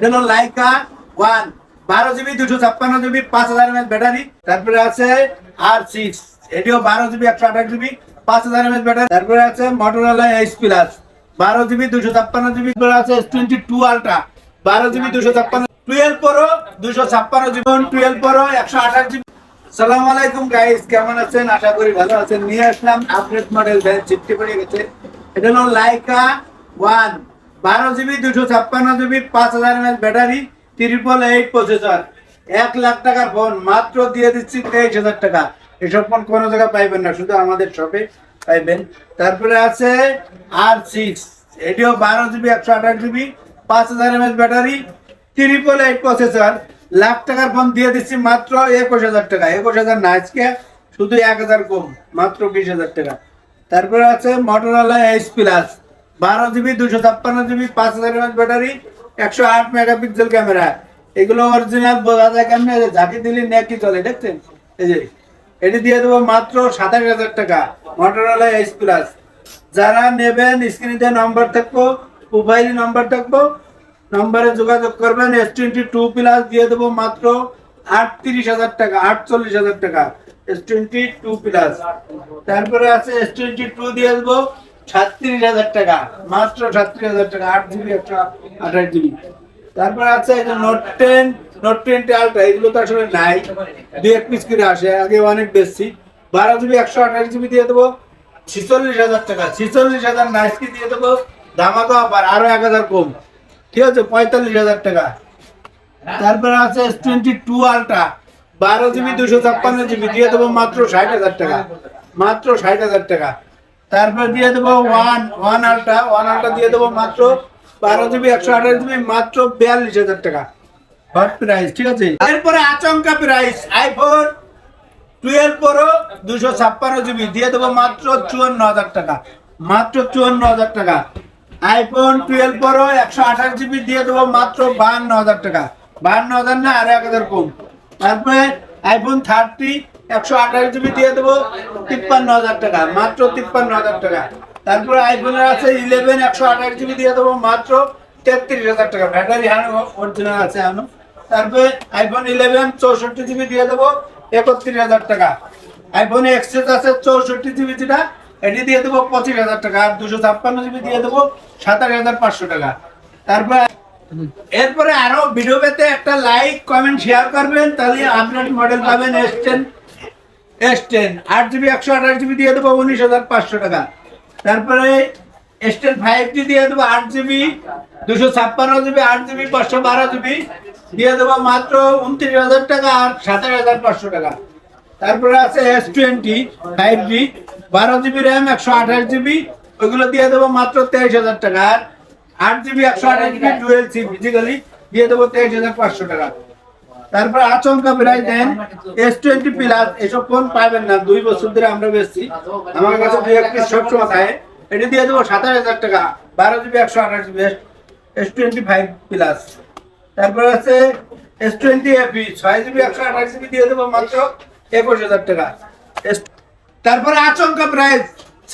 এটা হলো লাইকা ওয়ান বারো জিবি, দুশো ছাপ্পান্ন জিবি, পাঁচ হাজার এমএস ব্যাটারি। তারপরে আছে আর সিক্স এটিও বারো জিবি, একশো আঠাশ জিবি, পাঁচ হাজার এমএচ ব্যাটারি। তারপরে আছে মোটরোলা এইচ প্লাস বারো জিবি, দুশো ছাপ্পান্ন জিবি আছে টোয়েন্টি টু আলট্রা বারো জিবি, দুশো ছাপ্পান্ন টুয়েলভ প্রো দুশো ছাপ্পান্ন জিবি। টুয়েলভ প্রো একশো আঠাশ জিবি। সালাম আলাইকুম গাইস কেমন আছেন? আশা করি ভালো আছেন। নিয়ে আসলাম আপডেট মডেল ভ্যান চিপটি পড়ে গেছে। এটা হলো লাইকা ওয়ান বারো জিবি, দুশো ছাপ্পান্ন জিবি, পাঁচ হাজার M ML battery triple eight processor এক লাখ টাকার ফোন মাত্র দিয়ে দিচ্ছি তেইশ হাজার টাকা। এসব ফোন কোনো জায়গায় পাইবেন না, শুধু আমাদের শপে পাইবেন। তারপরে আছে আর সিক্স এটিও বারো জিবি, একশো আঠাশ জিবি, পাঁচ হাজার ML battery triple eight processor lakh টাকার ফোন দিয়ে দিচ্ছি মাত্র একুশ হাজার টাকা। একুশ হাজার না আজকে, শুধু এক হাজার কম, মাত্র বিশ হাজার টাকা। তারপরে আছে মোটরোলা এইচ প্লাস বারো জিবি দুশো ছাপ্পান্ন জিবি পাঁচ হাজার এমএচ ব্যাটারি, একশো আট মেগাপিক্সেল ক্যামেরা। এগুলো অরিজিনাল বোঝা যায় কেমনি? ঝাঁকি দিলে নেকি চলে, দেখছেন? এই যে, এটি দিয়ে দেবো মাত্র সাতাশ হাজার টাকা মোটরোলা এইচ প্লাস যারা নেবেন স্ক্রিনে নম্বর থাকব প্রোফাইলে নম্বর থাকব নম্বরে যোগাযোগ করবেন এস টোয়েন্টি টু প্লাস দিয়ে দেবো মাত্র আটত্রিশ হাজার টাকা, আটচল্লিশ হাজার টাকা এস টোয়েন্টি টু প্লাস তারপরে আছে এস টোয়েন্টি টু দিয়ে দেবো সাতত্রিশ হাজার টাকা, মাত্র সাতত্রিশ হাজার টাকা, আট জিবি একশো আঠাশ জিবি। তারপরে আছে এই যে নোট টেন নোট টেনটি আলট্রা এগুলো তো আসলে নাই। দুই এক পিস করে আসে, আগে অনেক বেশি। বারো জিবি, একশো আঠাশ জিবি দিয়ে দেবো, ছিচল্লিশ হাজার টাকা, ছিচল্লিশ হাজার নাইসকি দিয়ে দেবো ধামাকা আবার আরও এক হাজার কম। ঠিক আছে, পঁয়তাল্লিশ হাজার টাকা। তারপরে আছে টোয়েন্টি টু আলট্রা বারো জিবি, দুশো ছাপ্পান্ন জিবি, দিয়ে দেবো মাত্র ষাট হাজার টাকা। মাত্র ষাট হাজার টাকা। তারপর দিয়ে দেবো one one ultra one ultra দিয়ে দেবো মাত্র বারো জিবি একশো আঠাশ জিবি মাত্র বিয়াল্লিশ হাজার টাকা। হট প্রাইস ঠিক আছে? এরপরে আচমকা প্রাইস আইফোন টুয়েলভ প্রো দুশো ছাপ্পান্ন জিবি দিয়ে দেবো মাত্র চুয়ান্ন হাজার টাকা। মাত্র চুয়ান্ন হাজার টাকা। আইফোন টুয়েলভ প্রো একশো আঠাশ জিবি দিয়ে দেবো মাত্র বাহান্ন হাজার টাকা। বাহান্ন হাজার না, আর এক হাজার কম। তারপরে আইফোন থার্টি একশো আঠাশ জিবি দিয়ে দেবো, তিপ্পান্ন হাজার টাকা, মাত্র তিপ্পান্ন হাজার টাকা। তারপরে আইফোনের আছে ইলেভেন একশো আঠাশ জিবি দিয়ে দেবো, মাত্র তেত্রিশ হাজার টাকা। ব্যাটারি অরিজিনাল আছে হানো তারপরে আইফোন ইলেভেন চৌষট্টি জিবি দিয়ে দেবো, একত্রিশ হাজার টাকা। আইফোন এক্সেস আছে, চৌষট্টি জিবি যেটা, এটি দিয়ে দেবো পঁচিশ হাজার টাকা। আর দুশো ছাপ্পান্ন জিবি দিয়ে দেবো, সাতাশ হাজার পাঁচশো টাকা। তারপরে এরপরে আরও ভিডিও পেতে একটা লাইক কমেন্ট শেয়ার করবেন, তাহলে আপনার মডেল পাবেন এস টেন এস টেন আট জিবি একশো আঠাশ জিবি দিয়ে দেবো উনিশ হাজার পাঁচশো টাকা। তারপরে এস টেন ফাইভ জি দিয়ে দেবো আট জিবি দুশো ছাপ্পান্ন জিবি আট জিবি পাঁচশো বারো জিবি দিয়ে দেবো মাত্র উনত্রিশ হাজার টাকা আর সাতাশ হাজার পাঁচশো টাকা। তারপরে আছে এস টোয়েন্টি ফাইভ জি বারো জিবি র্যাম একশো আঠাশ জিবি ওইগুলো দিয়ে দেবো মাত্র তেইশ হাজার টাকা। আর আট জিবি একশো আঠাশ জিবি ডুয়েল সিম ফিজিক্যালি দিয়ে দেবো তেইশ হাজার পাঁচশো টাকা। তারপরে আচমকা price then S twenty plus এসব ফোন পাবেন না, দুই বছর ধরে আমরা বেচছি। আমার কাছে দুই এক পিস সবসময় থাকে। এটি দিয়ে দেবো সাতাশ হাজার টাকা, বারো জিবি, একশো আঠাশ GB S twenty five plus তারপরে আছে এস টোয়েন্টি এফি ছয় জিবি, একশো আঠাশ জিবি দিয়ে দেবো মাত্র একুশ হাজার টাকা। তারপরে আচমকা price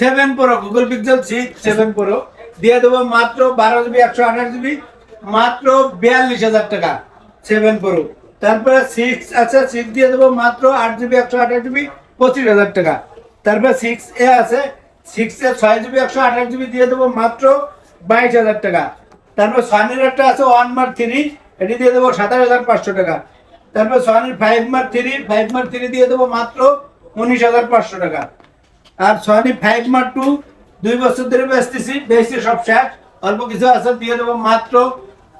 seven pro Google Pixel six seven pro দিয়ে দেবো মাত্র বারো জিবি, একশো আঠাশ জিবি, মাত্র বিয়াল্লিশ হাজার টাকা সেভেন প্রো তারপরে সিক্স আছে সিক্স দিয়ে দেবো মাত্র আট জিবি একশো আঠাশ জিবি পঁচিশ হাজার টাকা। তারপরে সিক্স এ আছে সিক্স এ ছয় জিবি একশো আঠাশ জিবি দিয়ে দেবো মাত্র বাইশ হাজার টাকা। তারপর সনির একটা আছে ওয়ান মার্ক থ্রি এটি দিয়ে দেবো সাতাশ হাজার পাঁচশো টাকা। তারপর সনির five Mark three five Mark three দিয়ে দেবো মাত্র উনিশ হাজার পাঁচশো টাকা। আর সনি ফাইভ মার্ক টু দুই বছর ধরে বেচতেছি বেশি সব শেষ, অল্প কিছু আছে, দিয়ে দেবো মাত্র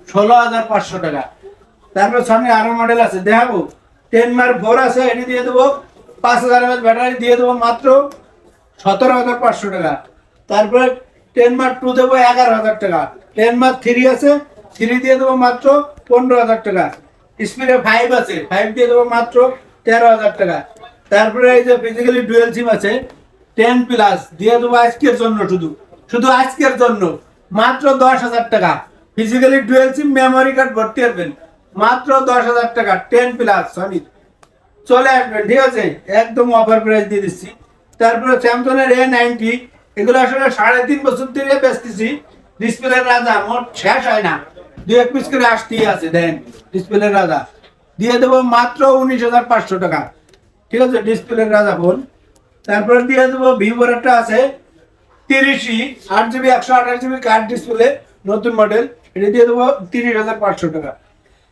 ষোলো হাজার পাঁচশো টাকা। তারপর সনি আরও মডেল আছে, দেখাবো। টেন মার্ক ফোর আছে এটি দিয়ে দেবো। পাঁচ হাজার এমএচ ব্যাটারি দিয়ে দেবো মাত্র সতেরো হাজার পাঁচশো টাকা। তারপরে টেন মার্ক টু দেবো এগারো হাজার টাকা। টেন মার্ক থ্রি আছে থ্রি দিয়ে দেবো মাত্র পনেরো হাজার টাকা। স্পিডে ফাইভ আছে ফাইভ দিয়ে দেবো মাত্র তেরো হাজার টাকা। তারপরে এই যে ফিজিক্যালি ডুয়েল সিম আছে টেন প্লাস দিয়ে দেবো আজকের জন্য শুধু। শুধু আজকের জন্য, মাত্র দশ হাজার টাকা। Physically dual SIM memory card ভর্তি করবেন মাত্র দশ হাজার টাকা টেন প্লাস সনি চলে আসবেন, ঠিক আছে? একদম অফার প্রাইস দিয়ে দিচ্ছি। তারপরে স্যামসং এর এ নাইনটি এগুলো আসলে সাড়ে তিন বছর ধরে বেচতেছি। ডিসপ্লে রাজা, মোট শেষ হয় না। দুই এক পিস করে আসতেই আছে, দেন ডিসপ্লে রাজা। দিয়ে দেবো মাত্র উনিশ হাজার পাঁচশো টাকা। ঠিক আছে ডিসপ্লে রাজা ফোন তারপরে দিয়ে দেবো ভিভোর একটা আছে তিরিশই আট জিবি একশো আঠাশ জিবি কার্ড ডিসপ্লে নতুন মডেল এটা দিয়ে দেবো তিরিশ হাজার পাঁচশো টাকা।